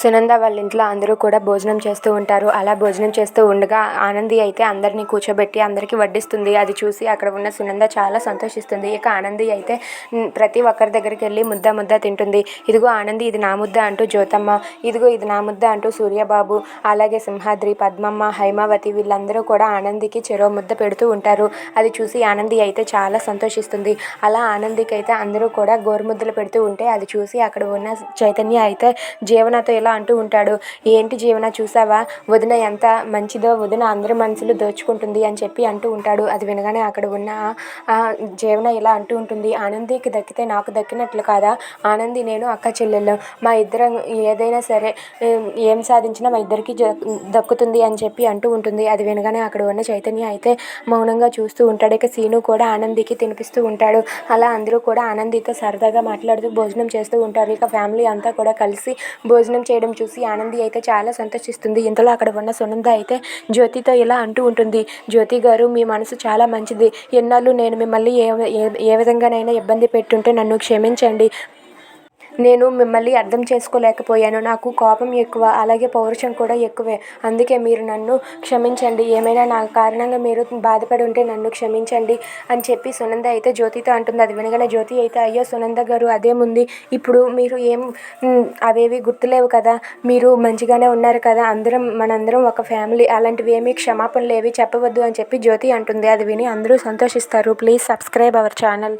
సునంద వాళ్ళ ఇంట్లో అందరూ కూడా భోజనం చేస్తూ ఉంటారు. అలా భోజనం చేస్తూ ఉండగా ఆనంది అయితే అందరినీ కూర్చోబెట్టి అందరికీ వడ్డిస్తుంది. అది చూసి అక్కడ ఉన్న సునంద చాలా సంతోషిస్తుంది. ఇక ఆనంది అయితే ప్రతి ఒక్కరి దగ్గరికి వెళ్ళి ముద్ద ముద్ద తింటుంది. ఇదిగో ఆనంది ఇది నా ముద్ద అంటూ జ్యోతమ్మ ఇదిగో ఇది నా ముద్ద అంటూ సూర్యబాబు అలాగే సింహాద్రి పద్మమ్మ హైమావతి వీళ్ళందరూ కూడా ఆనందికి చెరో ముద్ద పెడుతూ ఉంటారు. అది చూసి ఆనంది అయితే చాలా సంతోషిస్తుంది. అలా ఆనందికి అయితే అందరూ కూడా గోరుముద్దలు పెడుతూ ఉంటే అది చూసి అక్కడ ఉన్న చైతన్య అయితే జీవనతో ఇలా అంటూ ఉంటాడు. ఏంటి జీవన చూసావా? వదిన ఎంత మంచిదో వదిన అందరి మనసులు దోచుకుంటుంది అని చెప్పి అంటూ ఉంటాడు. అది వినగానే అక్కడ ఉన్న ఆ జీవన ఇలా అంటూ ఉంటుంది. ఆనందికి దక్కితే నాకు దక్కినట్లు కాదా? ఆనంది నేను అక్క చెల్లెళ్ళు. మా ఇద్దరం ఏదైనా సరే ఏం- ఏం సాధించినా మా ఇద్దరికి దక్కుతుంది అని చెప్పి అంటూ ఉంటుంది. అది వినగానే అక్కడ ఉన్న చైతన్య అయితే మౌనంగా చూస్తూ ఉంటాడు. ఇక సీను కూడా ఆనందికి తినిపిస్తూ ఉంటాడు. అలా అందరూ కూడా ఆనందితో సరదాగా మాట్లాడుతూ భోజనం చేస్తూ ఉంటారు. ఇక ఫ్యామిలీ అంతా కూడా కలిసి భోజనం చేయడం చూసి ఆనంది అయితే చాలా సంతోషిస్తుంది. ఇంతలో అక్కడ ఉన్న సునంద అయితే జ్యోతితో ఇలా అంటూ ఉంటుంది. జ్యోతి గారు మీ మనసు చాలా మంచిది. ఎన్నాళ్ళు నేను మిమ్మల్ని ఏ ఏ- ఏ విధంగానైనా ఇబ్బంది పెట్టుంటే నన్ను క్షమించండి. నేను మిమ్మల్ని అర్థం చేసుకోలేకపోయాను. నాకు కోపం ఎక్కువ అలాగే పౌరుషం కూడా ఎక్కువే. అందుకే మీరు నన్ను క్షమించండి. ఏమైనా నా కారణంగా మీరు బాధపడి ఉంటే నన్ను క్షమించండి అని చెప్పి సునంద అయితే జ్యోతితో అంటుంది. అది వినగానే జ్యోతి అయితే అయ్యో సునంద గారు అదేముంది ఇప్పుడు మీరు ఏం అవేవి గుర్తులేవు కదా. మీరు మంచిగానే ఉన్నారు కదా. అందరం మనందరం ఒక ఫ్యామిలీ. అలాంటివి ఏమీ క్షమాపణలు ఏవి చెప్పవద్దు అని చెప్పి జ్యోతి అంటుంది. అది విని అందరూ సంతోషిస్తారు. Please subscribe our channel.